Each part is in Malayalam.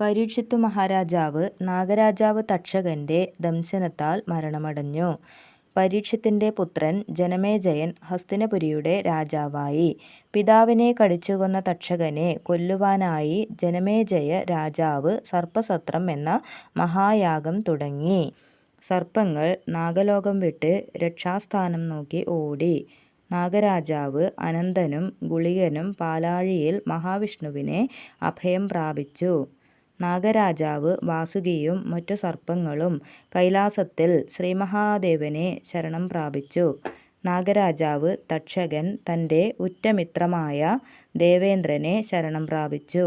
പരീക്ഷിത്തു മഹാരാജാവ് നാഗരാജാവ് തക്ഷകന്റെ ദംശനത്താൽ മരണമടഞ്ഞു. പരീക്ഷിത്തിന്റെ പുത്രൻ ജനമേജയൻ ഹസ്തിനപുരിയുടെ രാജാവായി. പിതാവിനെ കടിച്ചുകൊന്ന തക്ഷകനെ കൊല്ലുവാനായി ജനമേജയ രാജാവ് സർപ്പസത്രം എന്ന മഹായാഗം തുടങ്ങി. സർപ്പങ്ങൾ നാഗലോകം വിട്ട് രക്ഷാസ്ഥാനം നോക്കി ഓടി. നാഗരാജാവ് അനന്തനും ഗുളികനും പാലാഴിയിൽ മഹാവിഷ്ണുവിനെ അഭയം പ്രാപിച്ചു. നാഗരാജാവ് വാസുകിയും മറ്റു സർപ്പങ്ങളും കൈലാസത്തിൽ ശ്രീമഹാദേവനെ ശരണം പ്രാപിച്ചു. നാഗരാജാവ് തക്ഷകൻ തന്റെ ഉറ്റമിത്രമായ ദേവേന്ദ്രനെ ശരണം പ്രാപിച്ചു.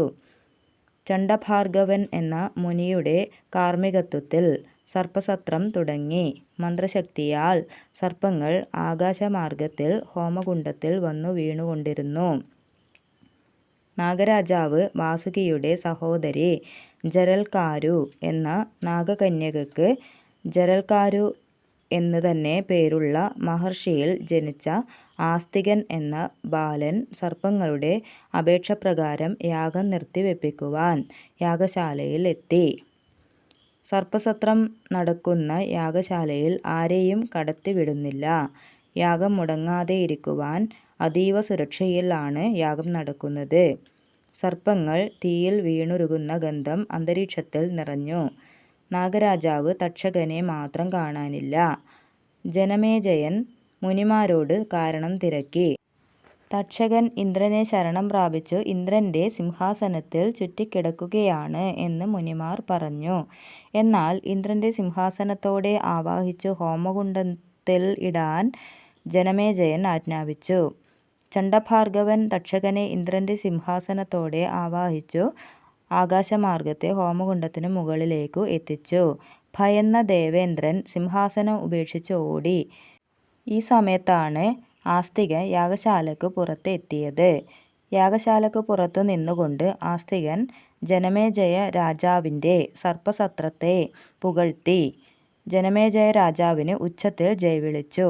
ചണ്ഡഭാർഗവൻ എന്ന മുനിയുടെ കാർമ്മികത്വത്തിൽ സർപ്പസത്രം തുടങ്ങി. മന്ത്രശക്തിയാൽ സർപ്പങ്ങൾ ആകാശമാർഗത്തിൽ ഹോമകുണ്ഡത്തിൽ വന്നു വീണുകൊണ്ടിരുന്നു. നാഗരാജാവ് വാസുകിയുടെ സഹോദരി ജരൽക്കാരു എന്ന നാഗകന്യകയ്ക്ക് ജരൽക്കാരു എന്ന് തന്നെ പേരുള്ള മഹർഷിയിൽ ജനിച്ച ആസ്തികൻ എന്ന ബാലൻ സർപ്പങ്ങളുടെ അപേക്ഷപ്രകാരം യാഗം നിർത്തിവെപ്പിക്കുവാൻ യാഗശാലയിൽ എത്തി. സർപ്പസത്രം നടക്കുന്ന യാഗശാലയിൽ ആരെയും കടത്തിവിടുന്നില്ല. യാഗം മുടങ്ങാതെയിരിക്കുവാൻ അതീവ സുരക്ഷയിലാണ് യാഗം നടക്കുന്നത്. സർപ്പങ്ങൾ തീയിൽ വീണുരുകുന്ന ഗന്ധം അന്തരീക്ഷത്തിൽ നിറഞ്ഞു. നാഗരാജാവ് തക്ഷകനെ മാത്രം കാണാനില്ല. ജനമേജയൻ മുനിമാരോട് കാരണം തിരക്കി. തക്ഷകൻ ഇന്ദ്രനെ ശരണം പ്രാപിച്ചു ഇന്ദ്രന്റെ സിംഹാസനത്തിൽ ചുറ്റിക്കിടക്കുകയാണ് എന്ന് മുനിമാർ പറഞ്ഞു. എന്നാൽ ഇന്ദ്രന്റെ സിംഹാസനത്തോടെ ആവാഹിച്ചു ഹോമകുണ്ടത്തിൽ ഇടാൻ ജനമേജയൻ ആജ്ഞാപിച്ചു. ചണ്ഡഭാർഗവൻ തക്ഷകനെ ഇന്ദ്രന്റെ സിംഹാസനത്തോടെ ആവാഹിച്ചു ആകാശമാർഗത്തെ ഹോമകുണ്ഡത്തിനു മുകളിലേക്കു എത്തിച്ചു. ഭയന്ന ദേവേന്ദ്രൻ സിംഹാസനം ഉപേക്ഷിച്ച് ഓടി. ഈ സമയത്താണ് ആസ്തികൻ യാഗശാലയ്ക്കു പുറത്ത് എത്തിയത്. യാഗശാലയ്ക്കു പുറത്തു നിന്നുകൊണ്ട് ആസ്തികൻ ജനമേജയ രാജാവിന്റെ സർപ്പസത്രത്തെ പുകഴ്ത്തി. ജനമേജയ രാജാവിന് ഉച്ചത്തിൽ ജയ് വിളിച്ചു.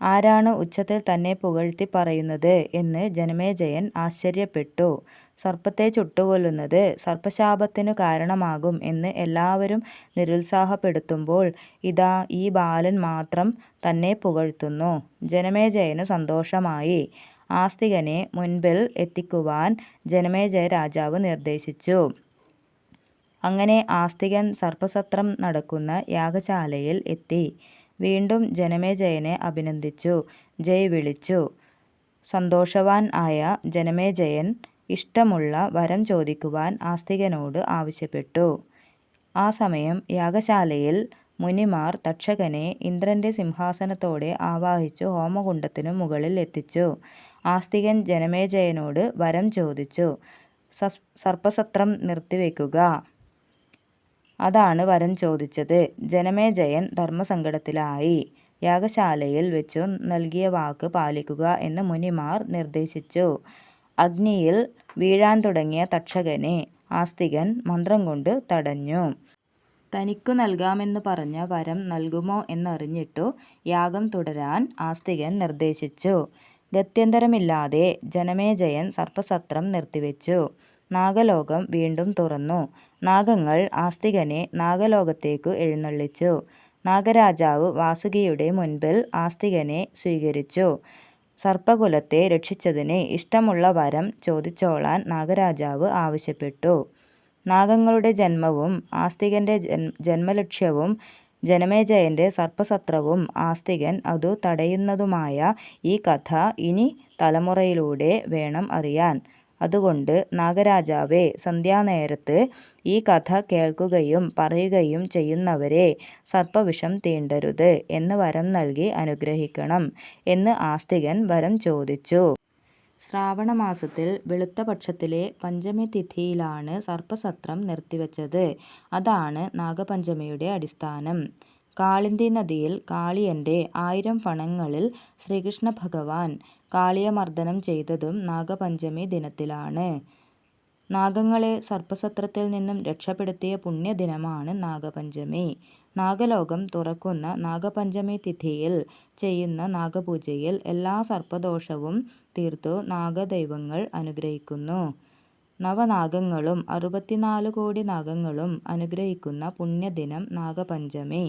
ആരാണ് ഉച്ചത്തിൽ തന്നെ പുകഴ്ത്തി പറയുന്നത് എന്ന് ജനമേജയൻ ആശ്ചര്യപ്പെട്ടു. സർപ്പത്തെ ചുട്ടുകൊല്ലുന്നത് സർപ്പശാപത്തിനു കാരണമാകും എന്ന് എല്ലാവരും നിരുത്സാഹപ്പെടുത്തുമ്പോൾ ഇതാ ഈ ബാലൻ മാത്രം തന്നെ പുകഴ്ത്തുന്നു. ജനമേജയനു സന്തോഷമായി. ആസ്തികനെ മുൻപിൽ എത്തിക്കുവാൻ ജനമേജയ രാജാവ് നിർദ്ദേശിച്ചു. അങ്ങനെ ആസ്തികൻ സർപ്പസത്രം നടക്കുന്ന യാഗശാലയിൽ എത്തി. വീണ്ടും ജനമേജയനെ അഭിനന്ദിച്ചു. ജയ് വിളിച്ചു. സന്തോഷവാൻ ആയ ജനമേജയൻ ഇഷ്ടമുള്ള വരം ചോദിക്കുവാൻ ആസ്തികനോട് ആവശ്യപ്പെട്ടു. ആ സമയം യാഗശാലയിൽ മുനിമാർ തക്ഷകനെ ഇന്ദ്രന്റെ സിംഹാസനത്തോടെ ആവാഹിച്ചു ഹോമകുണ്ഡത്തിനു മുകളിൽ എത്തിച്ചു. ആസ്തികൻ ജനമേജയനോട് വരം ചോദിച്ചു. സർപ്പസത്രം നിർത്തിവെക്കുക. അതാണ് വരം ചോദിച്ചത്. ജനമേജയൻ ധർമ്മസങ്കടത്തിലായി. യാഗശാലയിൽ വെച്ചു നൽകിയ വാക്ക് പാലിക്കുക എന്ന് മുനിമാർ നിർദ്ദേശിച്ചു. അഗ്നിയിൽ വീഴാൻ തുടങ്ങിയ തക്ഷകനെ ആസ്തികൻ മന്ത്രം കൊണ്ട് തടഞ്ഞു. തനിക്കു നൽകാമെന്ന് പറഞ്ഞ വരം നൽകുമോ എന്നറിഞ്ഞിട്ടു യാഗം തുടരാൻ ആസ്തികൻ നിർദ്ദേശിച്ചു. ഗത്യന്തരമില്ലാതെ ജനമേജയൻ സർപ്പസത്രം നിർത്തിവെച്ചു. നാഗലോകം വീണ്ടും തുറന്നു. നാഗങ്ങൾ ആസ്തികനെ നാഗലോകത്തേക്കു എഴുന്നള്ളിച്ചു. നാഗരാജാവ് വാസുകിയുടെ മുൻപിൽ ആസ്തികനെ സ്വീകരിച്ചു. സർപ്പകുലത്തെ രക്ഷിച്ചതിന് ഇഷ്ടമുള്ള വരം ചോദിച്ചോളാൻ നാഗരാജാവ് ആവശ്യപ്പെട്ടു. നാഗങ്ങളുടെ ജന്മവും ആസ്തികന്റെ ജന്മലക്ഷ്യവും ജനമേജയന്റെ സർപ്പസത്രവും ആസ്തികൻ അതു തടയുന്നതുമായ ഈ കഥ ഇനി തലമുറയിലൂടെ വേണം അറിയാൻ. അതുകൊണ്ട് നാഗരാജാവേ സന്ധ്യാനേരത്ത് ഈ കഥ കേൾക്കുകയും പറയുകയും ചെയ്യുന്നവരെ സർപ്പവിഷം തീണ്ടരുത് എന്ന് വരം നൽകി അനുഗ്രഹിക്കണം എന്ന് ആസ്തികൻ വരം ചോദിച്ചു. ശ്രാവണമാസത്തിൽ വെളുത്ത പക്ഷത്തിലെ പഞ്ചമി തിഥിയിലാണ് സർപ്പസത്രം നിർത്തിവച്ചത്. അതാണ് നാഗപഞ്ചമിയുടെ അടിസ്ഥാനം. കാളിന്തി നദിയിൽ കാളിയന്റെ ആയിരം ഫണങ്ങളിൽ ശ്രീകൃഷ്ണ ഭഗവാൻ കാളിയമർദ്ദനം ചെയ്തതും നാഗപഞ്ചമി ദിനത്തിലാണ്. നാഗങ്ങളെ സർപ്പസത്രത്തിൽ നിന്നും രക്ഷപ്പെടുത്തിയ പുണ്യദിനമാണ് നാഗപഞ്ചമി. നാഗലോകം തുറക്കുന്ന നാഗപഞ്ചമി തിഥിയിൽ ചെയ്യുന്ന നാഗപൂജയിൽ എല്ലാ സർപ്പദോഷവും തീർത്തു നാഗദൈവങ്ങൾ അനുഗ്രഹിക്കുന്നു. നവനാഗങ്ങളും അറുപത്തിനാല് കോടി നാഗങ്ങളും അനുഗ്രഹിക്കുന്ന പുണ്യദിനം നാഗപഞ്ചമി.